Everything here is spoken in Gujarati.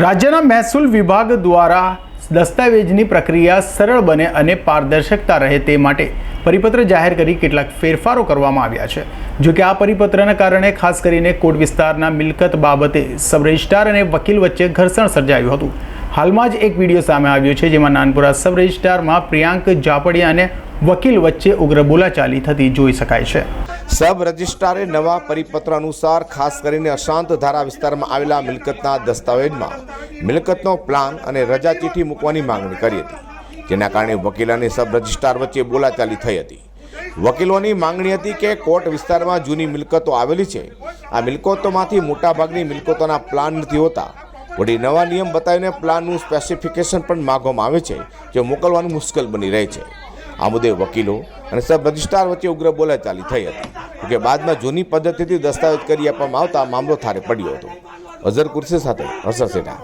રાજ્યના મહેસૂલ વિભાગ દ્વારા દસ્તાવેજની પ્રક્રિયા સરળ બને અને પારદર્શકતા રહે તે માટે પરિપત્ર જાહેર કરી કેટલાક ફેરફારો કરવામાં આવ્યા છે. જો કે આ પરિપત્રના કારણે ખાસ કરીને કોટ વિસ્તારના મિલકત બાબતે સબ રજિસ્ટ્રાર અને વકીલ વચ્ચે ઘર્ષણ સર્જાયું હતું. હાલમાં જ એક વીડિયો સામે આવ્યો છે જેમાં નાનપુરા સબ પ્રિયાંક જાપડિયા અને વકીલ વચ્ચે ઉગ્ર બોલાચાલી થતી જોઈ શકાય છે. સબ રજિસ્ટ્રારે નવા પરિપત્ર અનુસાર ખાસ કરીને અશાંત ધારા વિસ્તારમાં આવેલા મિલકતના દસ્તાવેજમાં મિલકતનો પ્લાન અને રજા ચીઠી મૂકવાની માંગણી કરી હતી. જેના કારણે વકીલ અને સબ રજિસ્ટ્રાર વચ્ચે બોલાચાલી થઈ હતી. વકીલોની માંગણી હતી કે કોર્ટ વિસ્તારમાં જૂની મિલકતો આવેલી છે. આ મિલકતોમાંથી મોટાભાગની મિલકતોના પ્લાન નથી હોતા. વળી નવા નિયમ બતાવીને પ્લાનનું સ્પેસિફિકેશન પણ માગવામાં આવે છે, જે મોકલવાનું મુશ્કેલ બની રહે છે. આ મુદ્દે વકીલો અને સબ રજિસ્ટ્રાર વચ્ચે ઉગ્ર બોલાચાલી થઈ હતી. કે બાદમાં જૂની પદ્ધતિથી દસ્તાવેજ કરી આપવામાં આવતા મામલો થારે પડ્યો હતો. અઝર કુર્સી સાથે હર્ષદ સેઠા